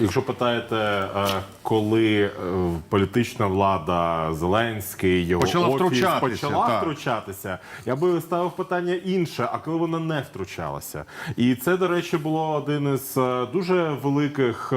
Якщо питаєте, е, коли е, політична влада Зеленський, його Почала офіс втручатися, почала так. втручатися, я би ставив питання інше, а коли вона не втручалася. І це, до речі, було один із е, дуже великих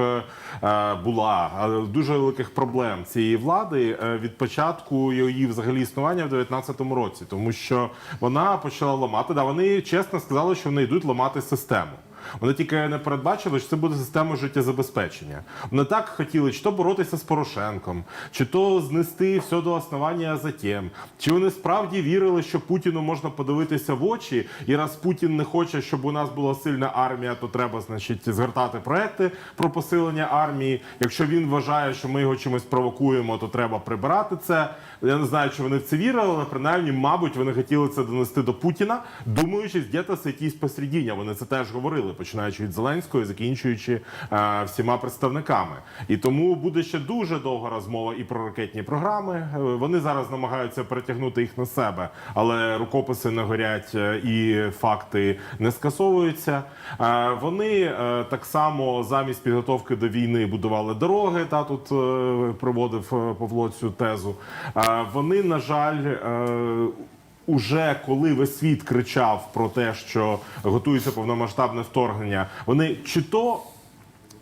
була дуже великих проблем цієї влади від початку її взагалі існування в 2019 році, тому що вона почала ламати. Да, вони чесно сказали, що вони йдуть ламати систему. Вони тільки не передбачили, що це буде система життєзабезпечення. Вони так хотіли, чи то боротися з Порошенком, чи то знести все до основання, а затем. Чи вони справді вірили, що Путіну можна подивитися в очі, і раз Путін не хоче, щоб у нас була сильна армія, то треба, значить, згортати проекти про посилення армії. Якщо він вважає, що ми його чимось провокуємо, то треба прибирати це. Я не знаю, чи вони в це вірили, але принаймні, мабуть, вони хотіли це донести до Путіна, думаючи, де-то якісь посередіння. Вони це теж говорили, починаючи від Зеленського, закінчуючи е, всіма представниками. І тому буде ще дуже довга розмова і про ракетні програми. Е, Вони зараз намагаються перетягнути їх на себе, але рукописи не горять е, і факти не скасовуються. Е, Вони е, так само замість підготовки до війни будували дороги. Та тут е, проводив е, Павло цю тезу. Е, Вони, на жаль, е, Уже коли весь світ кричав про те, що готується повномасштабне вторгнення, вони чи то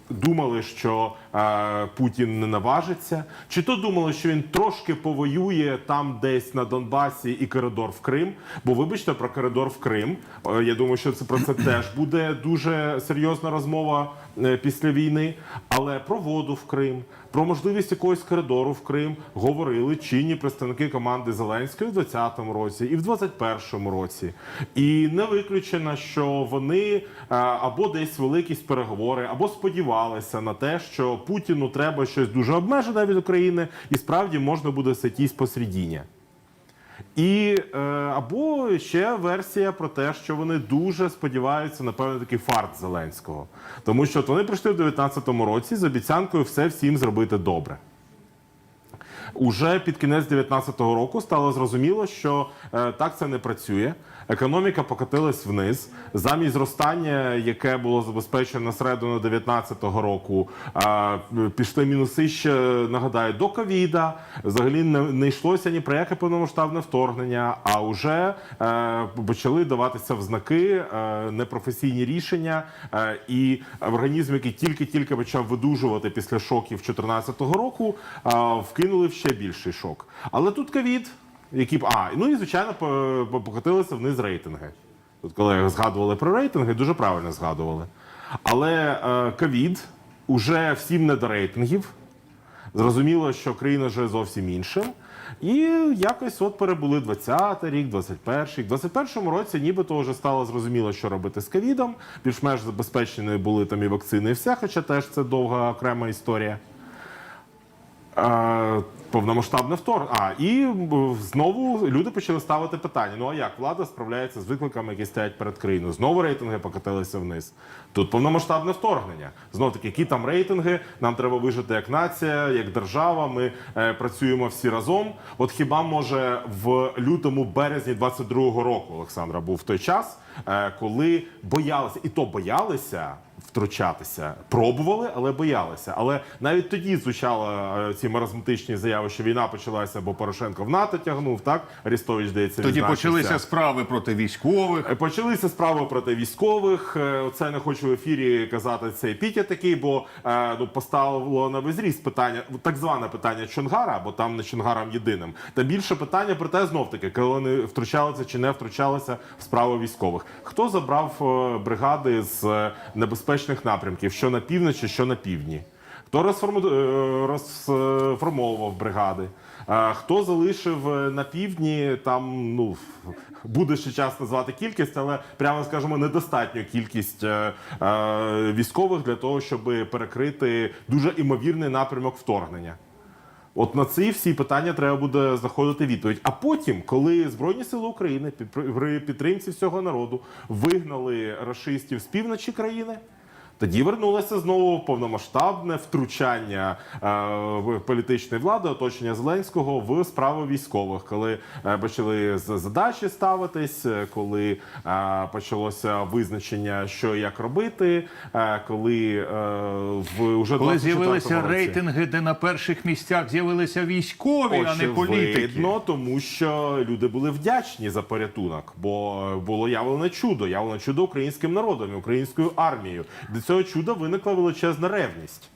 думали, що Путін не наважиться, чи то думали, що він трошки повоює там, десь на Донбасі, і коридор в Крим. Бо вибачте про коридор в Крим. Е, я думаю, що це про це теж буде дуже серйозна розмова е, після війни. Але про воду в Крим, про можливість якогось коридору в Крим говорили чинні представники команди Зеленської в 2020 році і в 2021 році. І не виключено, що вони е, або десь вели якісь переговори, або сподівалися на те, що Путіну треба щось дуже обмежене від України, і справді можна буде ситісь посередині. І е, або ще версія про те, що вони дуже сподіваються на певний такий фарт Зеленського, тому що вони прийшли в 2019 році з обіцянкою все всім зробити добре. Уже під кінець 2019 року стало зрозуміло, що е, так це не працює. Економіка покотилась вниз. Замість зростання, яке було забезпечено середину 2019 року, е, пішли мінуси ще нагадаю до ковіда. Взагалі не, не йшлося ні про яке повномасштабне вторгнення, а вже е, почали даватися в знаки е, непрофесійні рішення, е, і організм, який тільки-тільки почав видужувати після шоків 2014 року, е, вкинули ще більший шок. Але тут ковід, які б а ну і звичайно по- по- покотилися вниз рейтинги. Тут колеги згадували про рейтинги, дуже правильно згадували. Але е, ковід уже всім не до рейтингів. Зрозуміло, що країна вже зовсім інша. І якось от перебули 20-й рік, 21-й. В 21-му році нібито вже стало зрозуміло, що робити з ковідом. Більш-менш забезпечені були там і вакцини, і все, хоча теж це довга окрема історія. Е, Повномасштабне втор. А і знову люди почали ставити питання: ну а як влада справляється з викликами, які стоять перед країною? Знову рейтинги покотилися вниз. Тут повномасштабне вторгнення. Знов таки, які там рейтинги? Нам треба вижити як нація, як держава. Ми е, працюємо всі разом. От хіба може в лютому, березні 22-го року Олександра був той час, е, коли боялися, і то боялися втручатися. Пробували, але боялися. Але навіть тоді звучали е, ці маразматичні заяви, що війна почалася, бо Порошенко в НАТО тягнув. Так Арістович здається, Тоді почалися справи проти військових. Е, Почалися справи проти військових. Е, Оце не хочу в ефірі казати цей пітя такий, бо ну поставило на визріз питання, так зване питання Чонгара, бо там не Чонгаром єдиним. Та більше питання про те, знов таки, коли вони втручалися чи не втручалися в справи військових. Хто забрав бригади з е, небезпечних напрямків, що на півночі, що на півдні? Хто е, розформовував бригади? Хто залишив е, на півдні? Там ну буде ще час назвати кількість, але прямо скажемо недостатню кількість е, е, військових для того, щоб перекрити дуже імовірний напрямок вторгнення. От на ці всі питання треба буде знаходити відповідь. А потім, коли Збройні сили України при підтримці всього народу вигнали рашистів з півночі країни, Тоді вернулося знову повномасштабне втручання е, в політичної влади, оточення Зеленського в справи військових, коли е, почали з- задачі ставитись, е, коли е, почалося визначення, що і як робити, е, коли е, в уже Коли з'явилися рейтинги, де на перших місцях з'явилися військові, а не політики. Очевидно, тому що люди були вдячні за порятунок, бо було явлене чудо, явлене чудо українським народом, і українською армією. Цього чуда виникла величезна ревність.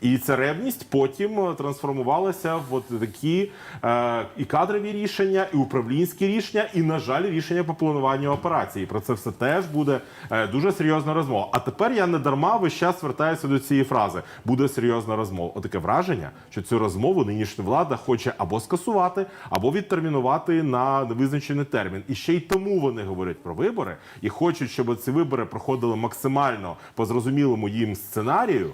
І ця ревність потім е, трансформувалася в от такі е, і кадрові рішення, і управлінські рішення, і, на жаль, рішення по плануванню операції. Про це все теж буде е, дуже серйозна розмова. А тепер я не дарма весь час звертаюся до цієї фрази. Буде серйозна розмова. Отаке враження, що цю розмову нинішня влада хоче або скасувати, або відтермінувати на невизначений термін. І ще й тому вони говорять про вибори і хочуть, щоб ці вибори проходили максимально по зрозумілому їм сценарію.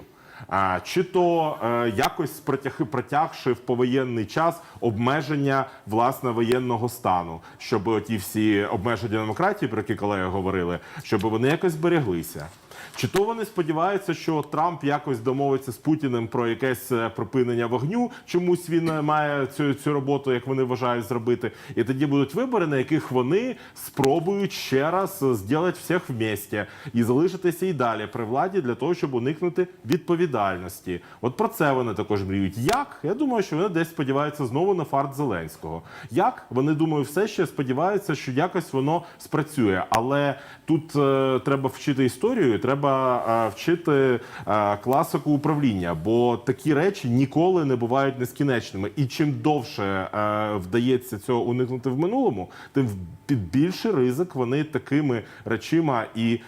Чи то е, якось протяг, протягши в повоєнний час обмеження власне воєнного стану, щоб ті всі обмеження демократії, про які колеги говорили, щоб вони якось збереглися. Чи то вони сподіваються, що Трамп якось домовиться з Путіним про якесь е, припинення вогню? Чомусь він е, має цю, цю роботу, як вони вважають, зробити. І тоді будуть вибори, на яких вони спробують ще раз е, зробити всіх вместе і залишитися і далі при владі для того, щоб уникнути відповідальності. От про це вони також мріють. Як? Я думаю, що вони десь сподіваються знову на фарт Зеленського. Як? Вони думаю, все ще сподіваються, що якось воно спрацює. Але тут е, треба вчити історію, треба е, вчити е, класику управління, бо такі речі ніколи не бувають нескінечними. І чим довше е, вдається цього уникнути в минулому, тим під більший ризик вони такими речима і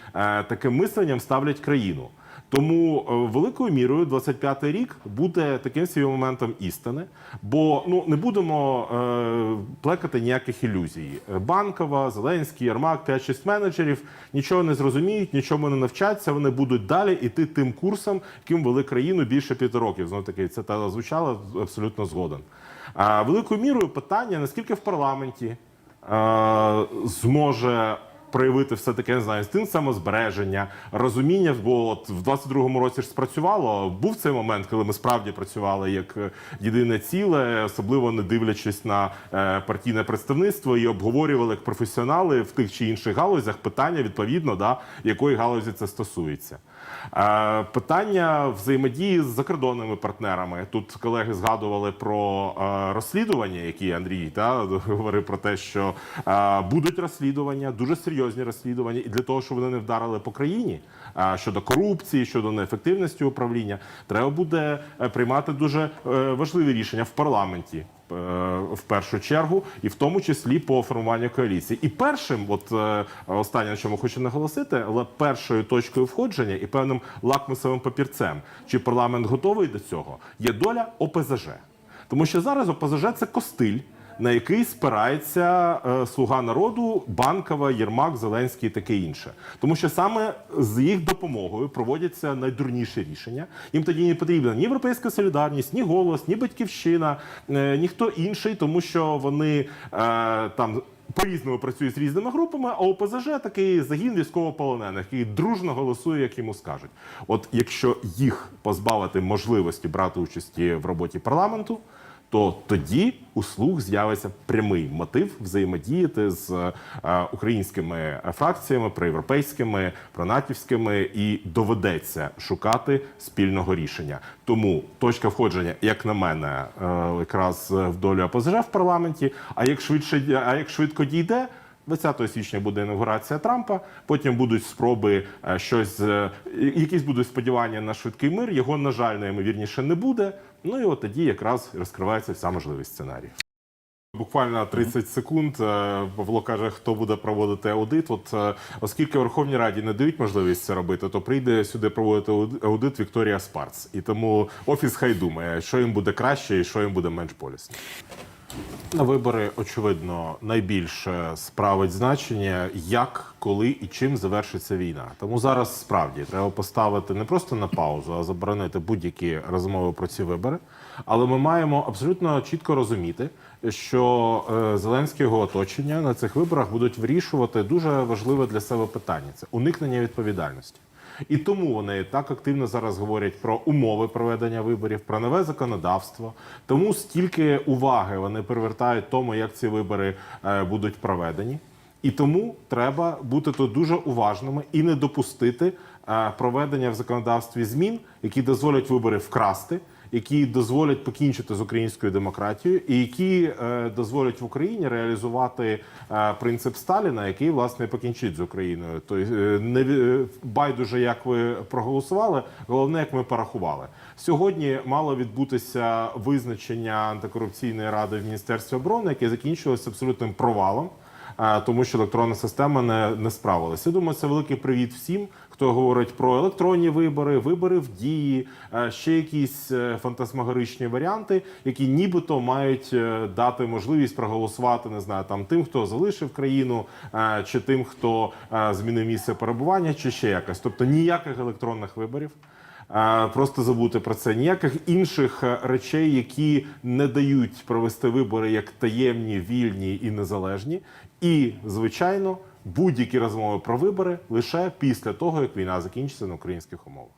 таким мисленням ставлять країну. Тому е, великою мірою 25-й рік буде таким свій моментом істини, бо ну не будемо е, плекати ніяких ілюзій. Банкова, Зеленський, Ярмак, 5-6 менеджерів нічого не зрозуміють, нічому не навчаться. Вони будуть далі іти тим курсом, яким вели країну більше п'яти років. Знову таки це та звучало абсолютно згоден. А великою мірою питання наскільки в парламенті е, зможе проявити все таке, не знаю, інстинкт самозбереження, розуміння, бо от в 22-му році ж спрацювало. Був цей момент, коли ми справді працювали як е, єдине ціле, особливо не дивлячись на е, партійне представництво і обговорювали як професіонали в тих чи інших галузях питання відповідно, да, якої галузі це стосується. Е, питання взаємодії з закордонними партнерами. Тут колеги згадували про е, розслідування, які Андрій та, говорив про те, що е, будуть розслідування, дуже серйозні розслідування, і для того, щоб вони не вдарили по країні щодо корупції, щодо неефективності управління, треба буде приймати дуже важливі рішення в парламенті. Е, В першу чергу, і в тому числі по формуванню коаліції. І першим, от е, останнє, на чому хочу наголосити, але першою точкою входження і певним лакмусовим папірцем, чи парламент готовий до цього, є доля ОПЗЖ. Тому що зараз ОПЗЖ це костиль, на який спирається е, слуга народу, банкова, Єрмак, Зеленський і таке інше. Тому що саме з їх допомогою проводяться найдурніші рішення. Їм тоді не потрібна ні європейська солідарність, ні голос, ні батьківщина, е, ніхто інший, тому що вони е, там. По-різному працює з різними групами, а ОПЗЖ такий загін військовополонених, який дружно голосує, як йому скажуть. От якщо їх позбавити можливості брати участі в роботі парламенту, то тоді у слуг з'явиться прямий мотив взаємодіяти з е, українськими фракціями, проєвропейськими, пронатівськими, і доведеться шукати спільного рішення. Тому точка входження, як на мене, е, якраз в долю ОПЗЖ в парламенті. А як швидше, а як швидко дійде. 20 січня буде інаугурація Трампа. Потім будуть спроби е, щось, е, якісь будуть сподівання на швидкий мир. Його, на жаль, найімовірніше не буде. Ну і от тоді якраз розкривається вся можливість сценарію. Буквально 30 секунд. Е, Павло каже, хто буде проводити аудит. От оскільки Верховній Раді не дають можливість це робити, то прийде сюди проводити аудит Вікторія Спарц. І тому офіс хай думає, що їм буде краще і що їм буде менш болісно. На вибори, очевидно, найбільше справить значення, як, коли і чим завершиться війна. Тому зараз справді треба поставити не просто на паузу, а заборонити будь-які розмови про ці вибори. Але ми маємо абсолютно чітко розуміти, що е, Зеленський його оточення на цих виборах будуть вирішувати дуже важливе для себе питання це уникнення відповідальності. І тому вони так активно зараз говорять про умови проведення виборів, про нове законодавство. Тому стільки уваги вони привертають тому, як ці вибори е, будуть проведені. І тому треба бути тут дуже уважними і не допустити е, проведення в законодавстві змін, які дозволять вибори вкрасти, які дозволять покінчити з українською демократією, і які е, дозволять в Україні реалізувати е, принцип Сталіна, який власне покінчить з Україною. Тобто не е, байдуже, як ви проголосували, головне, як ми порахували. Сьогодні мало відбутися визначення антикорупційної ради в міністерстві оборони, яке закінчилося абсолютним провалом. Тому що електронна система не, не справилася. Я думаю, це великий привіт всім, хто говорить про електронні вибори, вибори в дії, ще якісь е, фантасмагоричні варіанти, які нібито мають е, дати можливість проголосувати, не знаю, там тим, хто залишив країну, чи тим, хто змінив місце перебування, чи ще якось. Тобто ніяких електронних виборів. Просто забути про це ніяких інших е, речей, які не дають провести вибори як таємні, вільні і незалежні. І, звичайно, будь-які розмови про вибори лише після того, як війна закінчиться на українських умовах.